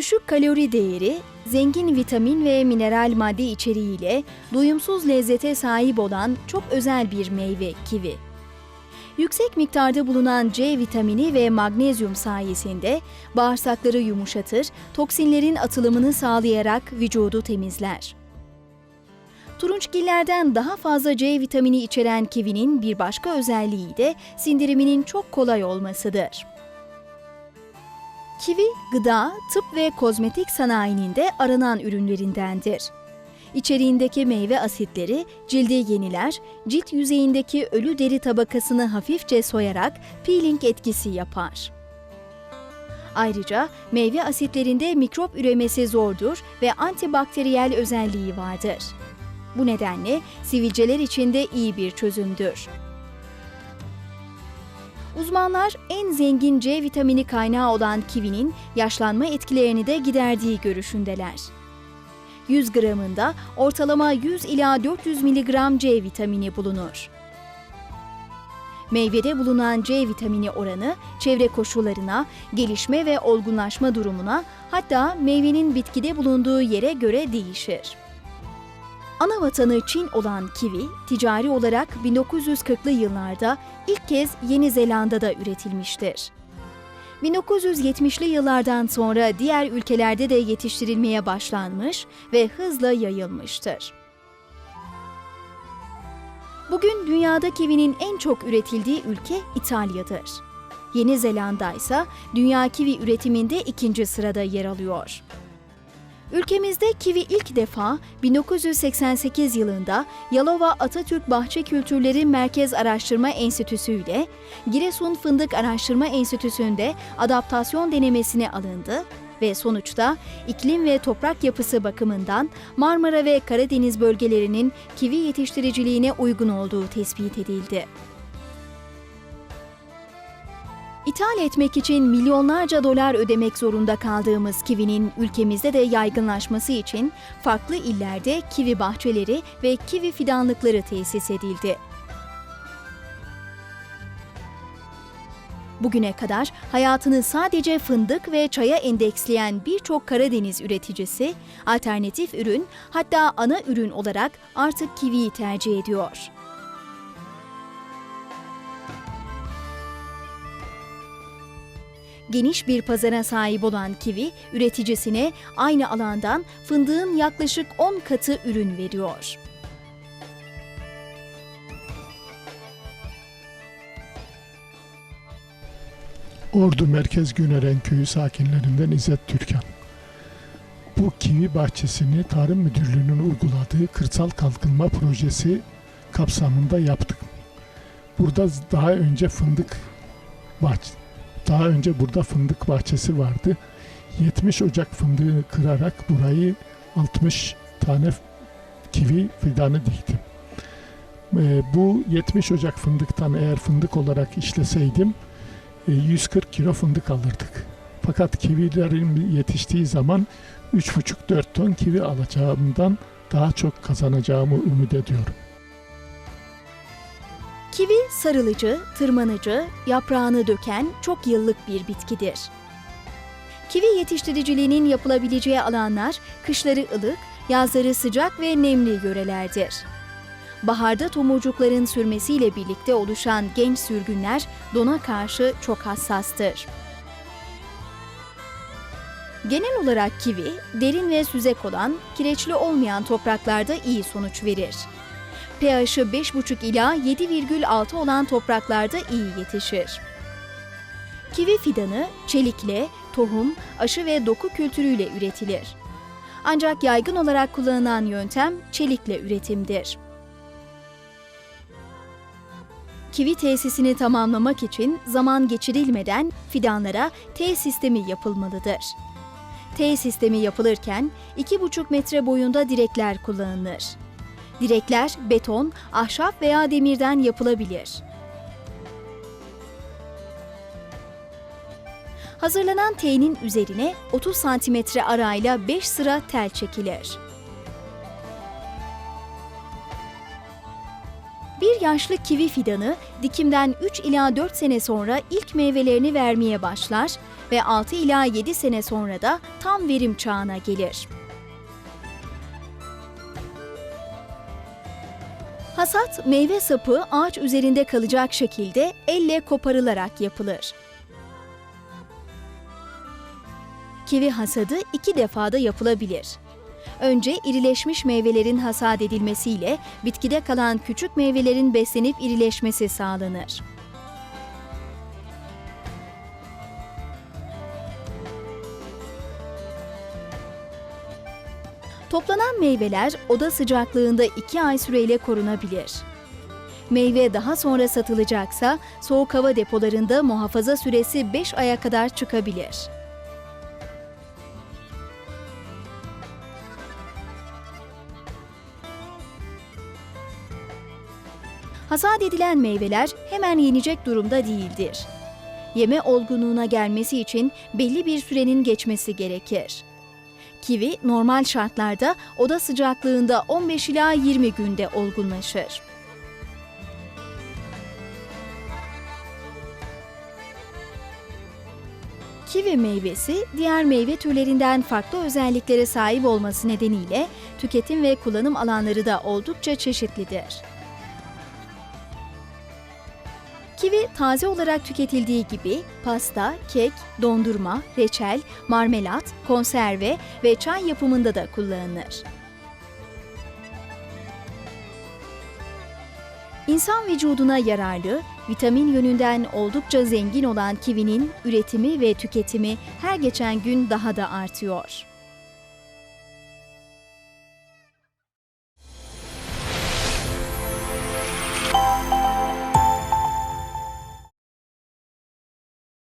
Düşük kalori değeri, zengin vitamin ve mineral madde içeriğiyle doyumsuz lezzete sahip olan çok özel bir meyve kivi. Yüksek miktarda bulunan C vitamini ve magnezyum sayesinde bağırsakları yumuşatır, toksinlerin atılımını sağlayarak vücudu temizler. Turunçgillerden daha fazla C vitamini içeren kivinin bir başka özelliği de sindiriminin çok kolay olmasıdır. Kivi, gıda, tıp ve kozmetik sanayinin de aranan ürünlerindendir. İçeriğindeki meyve asitleri cildi yeniler, cilt yüzeyindeki ölü deri tabakasını hafifçe soyarak peeling etkisi yapar. Ayrıca meyve asitlerinde mikrop üremesi zordur ve antibakteriyel özelliği vardır. Bu nedenle sivilceler için de iyi bir çözümdür. Uzmanlar en zengin C vitamini kaynağı olan kivinin yaşlanma etkilerini de giderdiği görüşündeler. 100 gramında ortalama 100 ila 400 miligram C vitamini bulunur. Meyvede bulunan C vitamini oranı çevre koşullarına, gelişme ve olgunlaşma durumuna hatta meyvenin bitkide bulunduğu yere göre değişir. Ana vatanı Çin olan kivi, ticari olarak 1940'lı yıllarda ilk kez Yeni Zelanda'da üretilmiştir. 1970'li yıllardan sonra diğer ülkelerde de yetiştirilmeye başlanmış ve hızla yayılmıştır. Bugün dünyada kivinin en çok üretildiği ülke İtalya'dır. Yeni Zelanda ise dünya kivi üretiminde ikinci sırada yer alıyor. Ülkemizde kivi ilk defa 1988 yılında Yalova Atatürk Bahçe Kültürleri Merkez Araştırma Enstitüsü ile Giresun Fındık Araştırma Enstitüsü'nde adaptasyon denemesine alındı ve sonuçta iklim ve toprak yapısı bakımından Marmara ve Karadeniz bölgelerinin kivi yetiştiriciliğine uygun olduğu tespit edildi. İthal etmek için milyonlarca dolar ödemek zorunda kaldığımız kivinin ülkemizde de yaygınlaşması için farklı illerde kivi bahçeleri ve kivi fidanlıkları tesis edildi. Bugüne kadar hayatını sadece fındık ve çaya endeksleyen birçok Karadeniz üreticisi alternatif ürün hatta ana ürün olarak artık kiviyi tercih ediyor. Geniş bir pazara sahip olan kivi, üreticisine aynı alandan fındığın yaklaşık 10 katı ürün veriyor. Ordu Merkez Güneren Köyü sakinlerinden İzzet Türkan. Bu kivi bahçesini Tarım Müdürlüğü'nün uyguladığı kırsal kalkınma projesi kapsamında yaptık. Burada daha önce fındık bahçe, daha önce burada fındık bahçesi vardı. 70 Ocak fındığı kırarak burayı 60 tane kivi fidanı diktim. Ee, bu 70 Ocak fındıktan eğer fındık olarak işleseydim e, 140 kilo fındık alırdık. Fakat kivilerin yetiştiği zaman 3,5-4 ton kivi alacağımdan daha çok kazanacağımı ümit ediyorum. Kivi sarılıcı, tırmanıcı, yaprağını döken çok yıllık bir bitkidir. Kivi yetiştiriciliğinin yapılabileceği alanlar kışları ılık, yazları sıcak ve nemli yörelerdir. Baharda tomurcukların sürmesiyle birlikte oluşan genç sürgünler dona karşı çok hassastır. Genel olarak kivi, derin ve süzek olan, kireçli olmayan topraklarda iyi sonuç verir. pH'ı 5,5 ila 7,6 olan topraklarda iyi yetişir. Kivi fidanı çelikle, tohum, aşı ve doku kültürüyle üretilir. Ancak yaygın olarak kullanılan yöntem çelikle üretimdir. Kivi tesisini tamamlamak için zaman geçirilmeden fidanlara T sistemi yapılmalıdır. T sistemi yapılırken 2,5 metre boyunda direkler kullanılır. Direkler beton, ahşap veya demirden yapılabilir. Hazırlanan T'nin üzerine 30 santimetre arayla 5 sıra tel çekilir. Bir yaşlı kivi fidanı dikimden 3 ila 4 sene sonra ilk meyvelerini vermeye başlar ve 6 ila 7 sene sonra da tam verim çağına gelir. Hasat meyve sapı ağaç üzerinde kalacak şekilde elle koparılarak yapılır. Kivi hasadı iki defada yapılabilir. Önce irileşmiş meyvelerin hasat edilmesiyle bitkide kalan küçük meyvelerin beslenip irileşmesi sağlanır. Toplanan meyveler oda sıcaklığında 2 ay süreyle korunabilir. Meyve daha sonra satılacaksa soğuk hava depolarında muhafaza süresi 5 aya kadar çıkabilir. Hasat edilen meyveler hemen yenecek durumda değildir. Yeme olgunluğuna gelmesi için belli bir sürenin geçmesi gerekir. Kivi normal şartlarda oda sıcaklığında 15 ila 20 günde olgunlaşır. Kivi meyvesi diğer meyve türlerinden farklı özelliklere sahip olması nedeniyle tüketim ve kullanım alanları da oldukça çeşitlidir. Kivi taze olarak tüketildiği gibi pasta, kek, dondurma, reçel, marmelat, konserve ve çay yapımında da kullanılır. İnsan vücuduna yararlı, vitamin yönünden oldukça zengin olan kivinin üretimi ve tüketimi her geçen gün daha da artıyor.